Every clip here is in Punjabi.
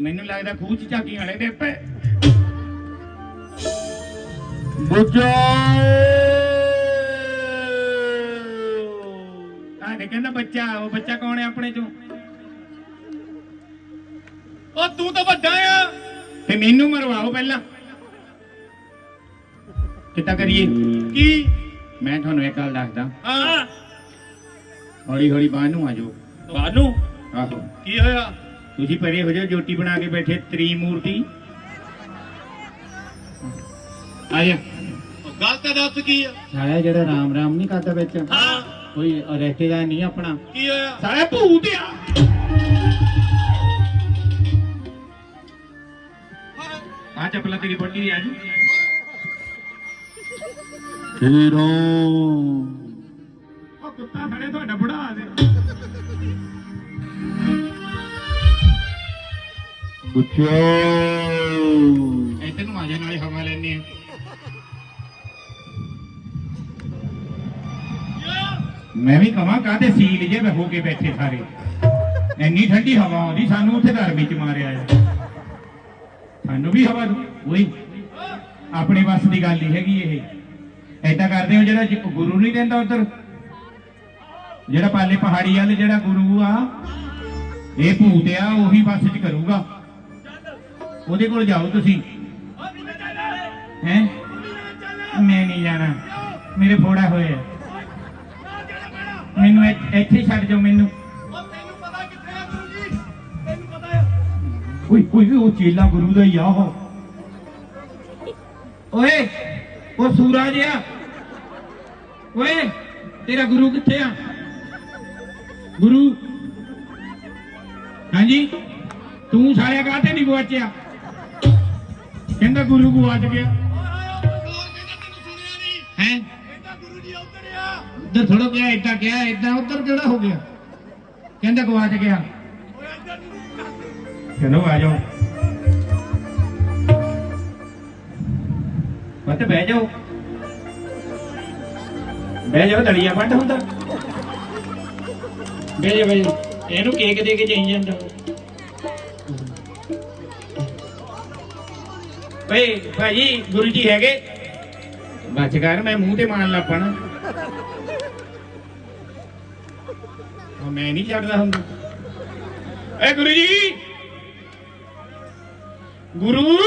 ਮੈਨੂੰ ਲੱਗਦਾ ਖੂਹ ਚ ਝਾਕੀ ਵਾਲੇ ਦੇ ਪਏ ਬੁੱਝੋ ਆ ਦੇ ਕਹਿੰਦਾ ਬੱਚਾ ਉਹ ਬੱਚਾ ਕੌਣ ਹੈ ਆਪਣੇ ਚੋਂ? ਉਹ ਤੂੰ ਤਾਂ ਵੱਡਾ ਆ। ਤੇ ਮੈਨੂੰ ਮਰਵਾਓ ਪਹਿਲਾਂ। ਕਿੱਦਾਂ ਕਰੀਏ? ਕੀ? ਮੈਂ ਤੁਹਾਨੂੰ ਇੱਕ ਗੱਲ ਦੱਸਦਾ। ਹਾਂ। ਹੌਲੀ ਹੌਲੀ ਬਾਹਰ ਨੂੰ ਆ ਜਾਓ। ਬਾਨੂ ਆਹੋ। ਕੀ ਹੋਇਆ? ਤੁਸੀਂ ਪਰੇ ਹੋ ਜਾਓ ਜੋਟੀ ਬਣਾ ਕੇ ਬੈਠੇ ਤ੍ਰੀ ਮੂਰਤੀ ਆ ਜਾ। ਉਹ ਗੱਲ ਤਾਂ ਦੱਸ ਕੀ ਆ? ਸਾਲਾ ਜਿਹੜਾ ਰਾਮ ਰਾਮ ਨਹੀਂ ਕਰਦਾ ਵਿੱਚ। ਹਾਂ। ਕੋਈ ਰਿਸ਼ਤੇਦਾਰ ਨਹੀਂ ਆਪਣਾ। ਕੀ ਹੋਇਆ? ਸਾਲਾ ਭੂਤ ਆ। ਆ ਚੱਪਲਾਂ ਤੇਰੀ ਬੰਨੀ ਦੀ ਆ ਜੂ ਹੀਰੋ ਉਹ ਕੁੱਤਾ ਫੜੇ ਤੁਹਾਡਾ ਬੁੜਾ ਆ ਦੇ ਬੁੱਝੋ ਇੱਥੇ ਨੂੰ ਆ ਜਾ ਨਾਲੇ ਹਵਾ ਲੈਣੇ ਆ। ਮੈਂ ਵੀ ਕਹਾਂ ਕਾਹਦੇ ਸੀਲ ਜੇ ਹੋ ਕੇ ਬੈਠੇ ਸਾਰੇ। ਇੰਨੀ ਠੰਡੀ ਹਵਾ ਆਉਂਦੀ ਸਾਨੂੰ ਉੱਥੇ ਧਰਮੀ ਚ ਮਾਰਿਆ ਆ। ਸਾਨੂੰ ਵੀ ਹਵਾ। ਓਏ ਆਪਣੇ ਵੱਸ ਦੀ ਗੱਲ ਨਹੀਂ ਹੈਗੀ ਇਹ। ਐਦਾਂ ਕਰਦੇ ਹੋ ਜਿਹੜਾ ਗੁਰੂ ਨਹੀਂ ਦਿੰਦਾ ਉਧਰ। ਜਿਹੜਾ ਪਾਲੇ ਪਹਾੜੀ ਵਾਲੇ ਜਿਹੜਾ ਗੁਰੂ ਆ ਇਹ ਭੂਤ ਆ ਉਹੀ ਬੱਸ ਚ ਕਰੂਗਾ। ਉਹਦੇ ਕੋਲ ਜਾਓ ਤੁਸੀਂ। ਹੈ? ਮੈਂ ਨਹੀਂ ਜਾਣਾ। ਮੇਰੇ ਫੋੜਾ ਹੋਏ ਆ। ਮੈਨੂੰ ਇੱਥੇ ਛੱਡ ਜਾਓ ਮੈਨੂੰ। ਤੈਨੂੰ ਪਤਾ ਉਹ ਚੇਲਾ ਗੁਰੂ ਦਾ ਹੀ ਆ ਉਹ। ਓਏ, ਉਹ ਸੂਰਾ ਜਿਆ ਓਏ, ਤੇਰਾ ਗੁਰੂ ਕਿੱਥੇ ਆ? ਗੁਰੂ। ਹਾਂਜੀ? ਤੂੰ ਸਾਲਿਆ ਕਾਹਤੇ ਨਹੀਂ ਗਵਾਚਿਆ? ਕਹਿੰਦਾ ਗੁਰੂ ਗਵਾਚ ਗਿਆ। ਹੈ? ਉਧਰ ਥੋੜਾ ਗਿਆ ਏਦਾਂ ਗਿਆ ਏਦਾਂ ਉਧਰ ਕਿਹੜਾ ਹੋ ਗਿਆ? ਕਹਿੰਦਾ ਗਵਾਚ ਗਿਆ। ਇੱਧਰ ਚਲੋ ਆ ਜਾਓ। ਮਤ ਬਹਿ ਜਾਓ। ਬਹਿ ਜਾਓ ਦਲੀਆ ਵੱਢ ਹੁੰਦਾ। ਬਹਿ ਜਾ ਬਹਿ ਇਹਨੂੰ ਕੇਕ ਦੇ ਕੇ ਜਾਈ ਜਾਂਦਾ। ਓਏ ਭਾਜੀ ਗੁਰੂ ਜੀ ਹੈਗੇ? ਬਚ ਕਰ ਮੈਂ ਮੂੰਹ ਤੇ ਮਾਰਨ ਲੱਪਣ ਉਹ ਮੈਂ ਨਹੀਂ ਛੱਡਦਾ ਹੁੰਦਾ ਏ ਗੁਰੂ ਜੀ! ਗੁਰੂ!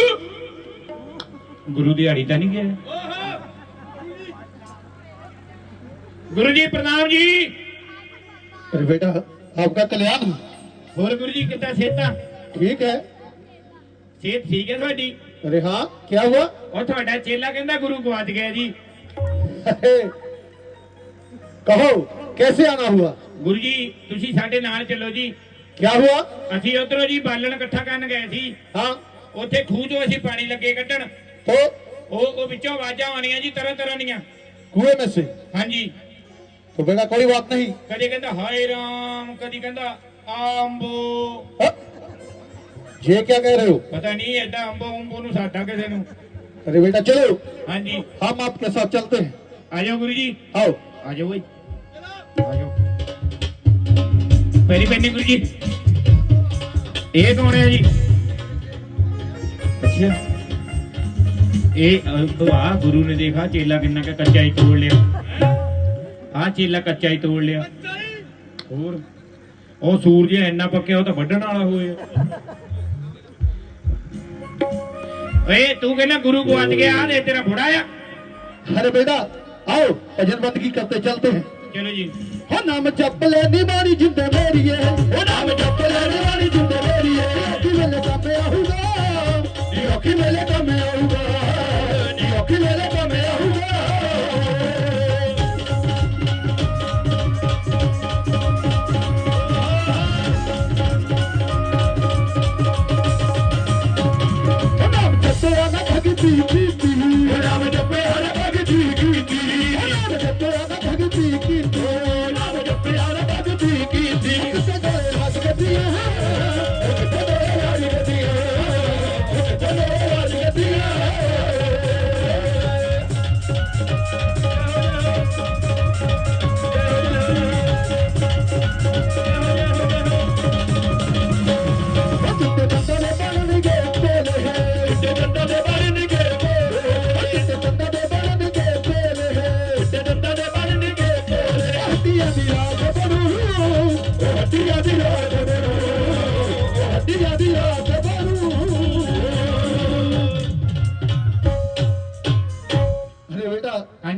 ਗੁਰੂ ਦਿਹਾੜੀ ਤਾਂ ਨਹੀਂ ਗਿਆ। ਗੁਰੂ ਜੀ ਪ੍ਰਣਾਮ ਜੀ। ਅਰੇ ਬੇਟਾ ਆਪਕਾ ਕਲਿਆਣ। ਹੋਰ ਗੁਰੂ ਜੀ ਕਿੱਦਾਂ ਸਿਹਤਾਂ? ਠੀਕ ਹੈ। ਸਿਹਤ ਠੀਕ ਹੈ ਤੁਹਾਡੀ? ਰਿਹਾ ਕੀ ਹੋਇਆ? ਉਹ ਤੁਹਾਡਾ ਚੇਲਾ ਕਹਿੰਦਾ ਗੁਰੂ ਗਵਾਚ ਗਿਆ ਜੀ। ਕਹੋ ਕੈਸੇ ਆਣਾ ਹੁਆ ਗੁਰੂ ਜੀ ਤੁਸੀਂ ਸਾਡੇ ਨਾਲ ਚੱਲੋ ਜੀ। ਕੀ ਹੋਇਆ? ਅਸੀਂ ਉਧਰੋਂ ਜੀ ਬਾਲਣ ਇਕੱਠਾ ਕਰਨ ਗਏ ਸੀ। ਹਾਂ। ਉੱਥੇ ਖੂਹ ਤੋਂ ਅਸੀਂ ਪਾਣੀ ਲੱਗੇ ਕੱਢਣ। ਤੋ? ਉਹ ਉਹ ਵਿੱਚੋਂ ਆਵਾਜ਼ਾਂ ਆਉਣੀਆਂ ਜੀ ਤਰ੍ਹਾਂ ਤਰ੍ਹਾਂ ਦੀਆਂ। ਕੂਏ ਵਿੱਚ ਹਾਂਜੀ। ਤੋ ਬੇਟਾ ਕੋਈ ਬਾਤ ਨਹੀਂ। ਕਦੇ ਕਹਿੰਦਾ ਹਾਏ ਰਾਮ ਕਦੇ ਕਹਿੰਦਾ ਆਂਬੋ ये क्या कह रहे हो ਪਤਾ ਨਹੀਂ ਐਡਾ ਅੰਬੋ ਅੰਬੋ ਨੂੰ ਸਾਡਾ ਕਿਸੇ ਨੂੰ अरे बेटा चलो ਹਾਂਜੀ हम आपके साथ चलते हैं ਆ ਜਾਓ ਗੁਰੂ ਜੀ आओ ਆ ਜਾਓ ਓਏ ਆ ਜਾਓ ਪੈਰੀ ਪੈਣੀ ਗੁਰੂ ਜੀ ਇਹ ਕੌਣ ਹੈ ਜੀ ਅੱਛਾ ਇਹ ਆ ਗੁਰੂ ਨੇ ਦੇਖਾ ਚੇਲਾ ਕਿੰਨਾ ਕੁ ਕੱਚਾ ਹੀ ਤੋੜ ਲਿਆ ਆ ਚੇਲਾ ਕੱਚਾ ਹੀ ਤੋੜ ਲਿਆ ਹੋਰ ਉਹ ਸੂਰਜ ਇੰਨਾ ਪੱਕਿਆ ਉਹ ਤਾਂ ਵੱਢਣ ਵਾਲਾ ਹੋਇਆ ਓਏ ਤੂੰ ਕਹਿੰਦਾ ਗੁਰੂ ਗਵਾਚ ਗਿਆ ਆ ਲੈ ਤੇਰਾ ਬੁੜਾ ਆ अरे बेटा आओ भजन बंदगी करते चलते हैं ਚਲੋ ਜੀ हो नाम जप ले नी मारी जिंदे मेरी है हो नाम जप ले नी मारी जिंदे मेरी है कि मेले कामे आऊंगा दियो कि मेले कामे आऊंगा दियो कि मेले कामे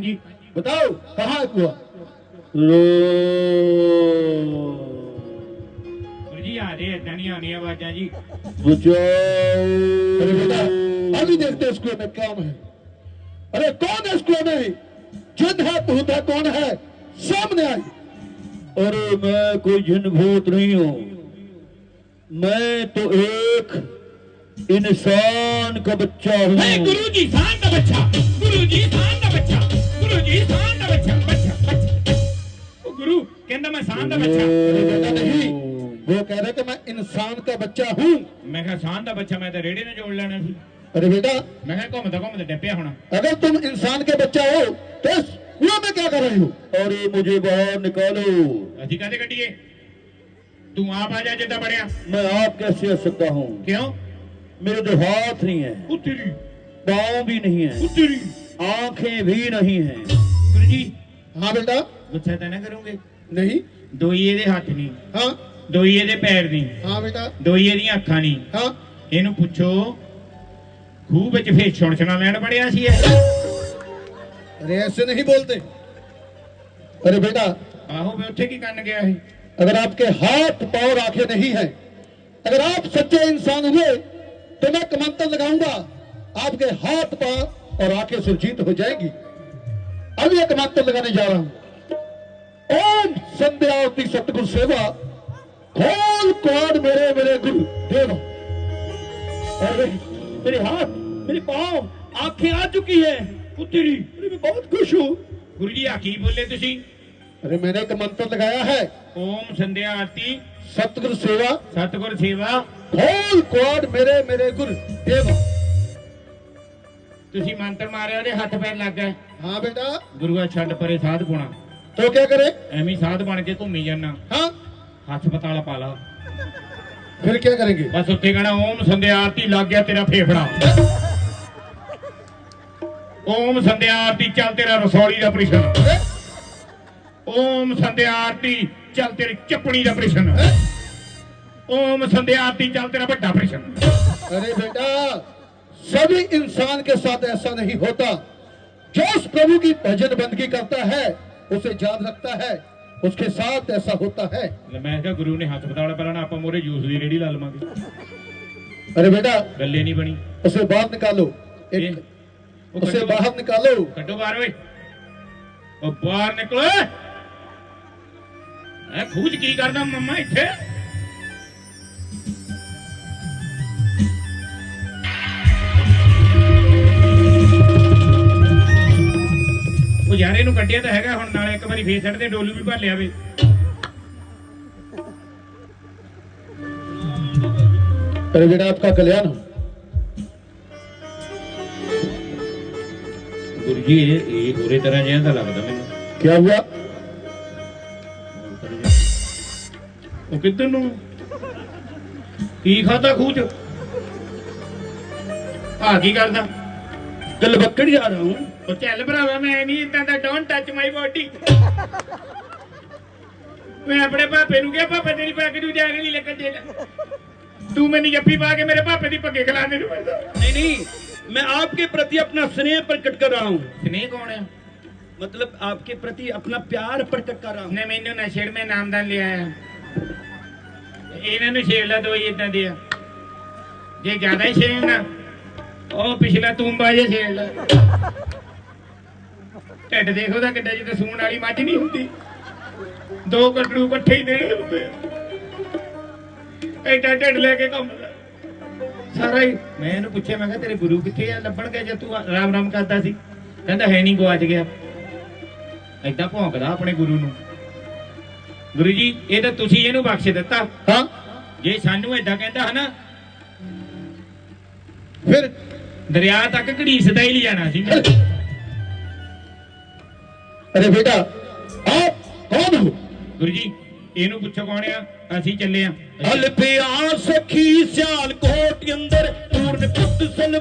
जी बताओ कहा कुआ रो जी आ रहे धनिया नहीं आवाजा जी बचाओ अरे बेटा अभी देखते हैं कुएं में काम है अरे कौन है इस कुएं में जिन है भूत है कौन है सामने आई अरे मैं कोई जिन भूत नहीं हूं मैं तो एक इंसान का बच्चा हूँ गुरु जी शान का बच्चा गुरु जी शान ਸਾਨ ਦਾ ਬੱਚਾ ਗੁਰੂ ਜੀ ਸਾਨ ਦਾ ਬੱਚਾ ਬੱਚਾ ਬੱਚਾ ਉਹ ਗੁਰੂ ਕਹਿੰਦਾ ਮੈਂ ਸਾਨ ਦਾ ਬੱਚਾ अरे बेटा नहीं वो कह रहे कि मैं इंसान का बच्चा हूँ ਮੈਂ ਕਿਹਾ ਸਾਨ ਦਾ ਬੱਚਾ ਮੈਂ ਤਾਂ ਰੇੜੇ ਨਾਲ ਜੋੜ ਲੈਣਾ ਸੀ अरे बेटा ਮੈਂ ਕਿਹਾ ਘੁੰਮਦਾ ਘੁੰਮਦਾ ਡੱਪਿਆ ਹੋਣਾ अगर तुम इंसान के बच्चा हो तो इस कुएं में क्या कर रहे हो अरे मुझे बाहर निकालो ਅਸੀਂ ਕਾਹਦੇ ਕੱਢੀਏ ਤੂੰ ਆਪ ਆ ਜਾ ਜਿੱਦਾਂ ਬਣਿਆ मैं आप कैसे आ सकता हूँ ਕਿਉਂ मेरे तो हाथ नहीं है ਉਤਰੀ पाँव भी नहीं है ਉਤਰੀ आंखें भी नहीं है ਗੁਰੂ ਜੀ हाँ बेटा ਗੁੱਸਾ ਤਾਂ ਨਾ ਕਰੋਗੇ नहीं ਦੋਈ ਇਹਦੇ ਹੱਥ ਨਹੀਂ हाँ ਦੋਈ ਇਹਦੇ ਪੈਰ ਨਹੀਂ हाँ बेटा ਦੋਈ ਇਹਦੀਆਂ ਅੱਖਾਂ ਨਹੀਂ हाँ ਇਹਨੂੰ ਪੁੱਛੋ ਖੂਹ ਵਿੱਚ ਫੇਰ ਛੁਣਛਣਾ ਲੈਣ ਬੜਿਆ ਸੀ ਇਹ अरे ऐसे नहीं बोलते अरे बेटा ਆਹੋ ਮੈਂ ਉੱਥੇ ਕੀ ਕਰਨ ਗਿਆ ਇਹ अगर आपके हाथ पांव आंखें नहीं है अगर आप सच्चे इंसान हुए तो मैं कमंतर लगाऊंगा आपके हाथ पांव और आंखें सुरजीत हो जाएगी अभी एक मंत्र तो लगाने जा रहा हूँ। ओम संध्यावती सतगुरु सेवा। खोल कौन मेरे मेरे गुरु? देव। अरे मेरे हाथ मेरे पाव आँखें आ चुकी है। पुत्री मैं बहुत खुश हूँ। गुरु जी आ की बोले तुसी? अरे मैंने एक मंत्र लगाया है। ओम संध्या आरती। सतगुरु सेवा। सतगुरु सेवा। खोल कौन मेरे मेरे गुरु? देवा। ਤੁਸੀਂ ਮੰਤਰ ਮਾਰਿਆ ਉਹਦੇ ਹੱਥ ਪੈਰ ਲੱਗ ਗਏ। ਹਾਂ ਬੇਟਾ। ਗੁਰੂਆ ਛੱਡ ਪਰੇ ਸਾਧ ਪੁਣਾ ਤੋ ਕੀ ਕਰੇ? ਐਵੇਂ ਸਾਧ ਬਣ ਕੇ ਘੁੰਮੀ ਜਾਣਾ ਹਾਂ। ਹੱਥ ਪਤਾਲਾ ਪਾ ਲਾ। ਫਿਰ ਕੀ ਕਰਾਂਗੇ? ਬਸ ਉੱਥੇ ਕਹਣਾ ਓਮ ਸੰਧਿਆ ਲੱਗ ਗਿਆ ਤੇਰਾ ਫੇਫੜਾ। ਓਮ ਸੰਧਿਆ ਚੱਲ ਤੇਰਾ ਰਸੌਲੀ ਦਾ ਪ੍ਰਸ਼ਨ। ਓਮ ਸੰਧਿਆਰਤੀ ਚੱਲ ਤੇਰੀ ਚੱਪਣੀ ਦਾ ਪ੍ਰਸ਼ਨ। ਓਮ ਸੰਧਿਆਰਤੀ ਚੱਲ ਤੇਰਾ ਵੱਡਾ ਪ੍ਰਸ਼ਨ। ਅਰੇ ਬੇਟਾ। सभी इंसान के साथ ऐसा नहीं होता जो उस प्रभु की भजन बंदगी करता है उसे याद रखता है उसके साथ ऐसा होता है ਲੈ ਮੈਂ ਕਿਹਾ ਗੁਰੂ ਨੇ ਹਸਪਤਾਲ ਪਹਿਲਾਂ ਆਪਾਂ ਮੋਰੇ ਜੂਸ ਦੀ ਰੇੜੀ ਲਾ ਲਵਾਂਗੇ अरे बेटा ਗੱਲੇ ਨਹੀਂ ਬਣੀ उसे बाहर निकालो ਇਹ एक ਉਹ उसे ਕੱਢੋ बाहर निकालो ਕੱਢੋ ਬਾਹਰ ਓਏ ਉਹ ਬਾਹਰ ਨਿਕਲੋ ਐ ਖੂਜ ਕੀ ਕਰਦਾ ਮੰਮਾ ਇੱਥੇ ਯਾਰ ਇਹਨੂੰ ਕੱਢਿਆ ਤਾਂ ਹੈਗਾ ਹੁਣ ਨਾਲੇ ਇੱਕ ਵਾਰੀ ਫੇਰ ਛੱਡ ਦੇ ਡੋਲੂ ਵੀ ਭਰ ਲਿਆ ਵੇ अरे बेटा आपका कल्याण हो ਗੁਰੂ ਜੀ ਇਹ ਇਹ ਹੋਰੇ ਤਰ੍ਹਾਂ ਜਿਹਾ ਤਾਂ ਲੱਗਦਾ ਮੈਨੂੰ क्या हुआ ਉਹ ਕਿੱਧਰ ਨੂੰ ਕੀ ਖਾਦਾ ਖੂਜ ਆ ਕੀ ਕਰਦਾ कल बक्कड़ जा रहा हूँ ਉਹ ਚੱਲ ਭਰਾਵਾ ਮੈਂ ਨਹੀਂ ਇਦਾਂ ਦਾ ਡੋਂਟ ਟੱਚ ਮਾਈ ਬੋਡੀ ਮੈਂ ਆਪਣੇ ਪਾਪੇ ਨੂੰ ਕਿਹਾ ਪਾਪਾ ਤੇਰੀ ਪੱਗ ਨੂੰ ਜਾਗ ਨਹੀਂ ਲੱਗਣ ਦੇਣਾ ਤੂੰ ਮੈਨੂੰ ਜੱਫੀ ਪਾ ਕੇ ਮੇਰੇ ਪਾਪੇ ਦੀ ਪੱਗੇ ਖਿਲਾਣੇ ਨੂੰ ਪੈਂਦਾ नहीं नहीं मैं आपके प्रति अपना स्नेह प्रकट कर रहा हूँ ਸਨੇਹ ਕੌਣ ਆ मतलब आपके प्रति अपना प्यार प्रकट कर रहा हूँ ਨੇ ਮੈਨੂੰ ਨਾ ਛੇੜ ਮੈਂ ਨਾਮਦਾਨ ਲਿਆ ਆ ਇਹਨਾਂ ਨੂੰ ਛੇੜ ਲਾ ਦੋਈ ਇਦਾਂ ਦੇ ਆ ਜੇ ਜ਼ਿਆਦਾ ਹੀ ਛੇੜਨਾ ਉਹ ਪਿਛਲਾ ਤੂੰਬਾ ਜੇ ਛੇੜ ਲਾ ਢਿੱਡ ਦੇਖ ਉਹਦਾ ਕਿੱਡਾ ਜਿੱਦ ਸੂਣ ਵਾਲੀ ਮੱਝ ਨਹੀਂ ਹੁੰਦੀ। ਦੋ ਕੱਟੜੂ ਇਕੱਠੇ ਹੀ ਦੇਣੇ ਹੁੰਦੇ ਐਡਾ ਢਿੱਡ ਲੈ ਕੇ ਘੁੰਮਦਾ ਸਾਰਾ ਹੀ ਮੈਂ ਇਹਨੂੰ ਪੁੱਛਿਆ ਮੈਂ ਕਿਹਾ ਤੇਰੇ ਗੁਰੂ ਕਿੱਥੇ ਆ? ਲੱਭਣ ਗਏ ਜੇ ਤੂੰ ਰਾਮ ਰਾਮ ਕਰਦਾ ਸੀ। ਕਹਿੰਦਾ ਹੈ ਨਹੀਂ ਗਵਾਚ ਗਿਆ। ਐਡਾ ਭੌਂਕਦਾ ਆਪਣੇ ਗੁਰੂ ਨੂੰ। ਗੁਰੂ ਜੀ ਇਹ ਤਾਂ ਤੁਸੀਂ ਇਹਨੂੰ ਬਖਸ਼ ਦਿੱਤਾ। ਹਾਂ। ਜੇ ਸਾਨੂੰ ਐਡਾ ਕਹਿੰਦਾ ਹਨਾ ਫਿਰ ਦਰਿਆ ਤੱਕ ਘੜੀਸਦਾ ਹੀ ਲਿਜਾਣਾ ਸੀ। ਅਰੇ ਬੇਟਾ ਆਪ ਕੌਣ ਹੋ? ਗੁਰੂ ਜੀ ਇਹਨੂੰ ਪੁੱਛੋ ਕੌਣ ਆ? ਅਸੀਂ ਚੱਲੇ ਆ। ਹਲ ਪਿਆ ਸਖੀ ਸਿਆਲ ਕੋਟ ਅੰਦਰ ਪੂਰਨ ਪੁੱਤ ਸਲਵਾ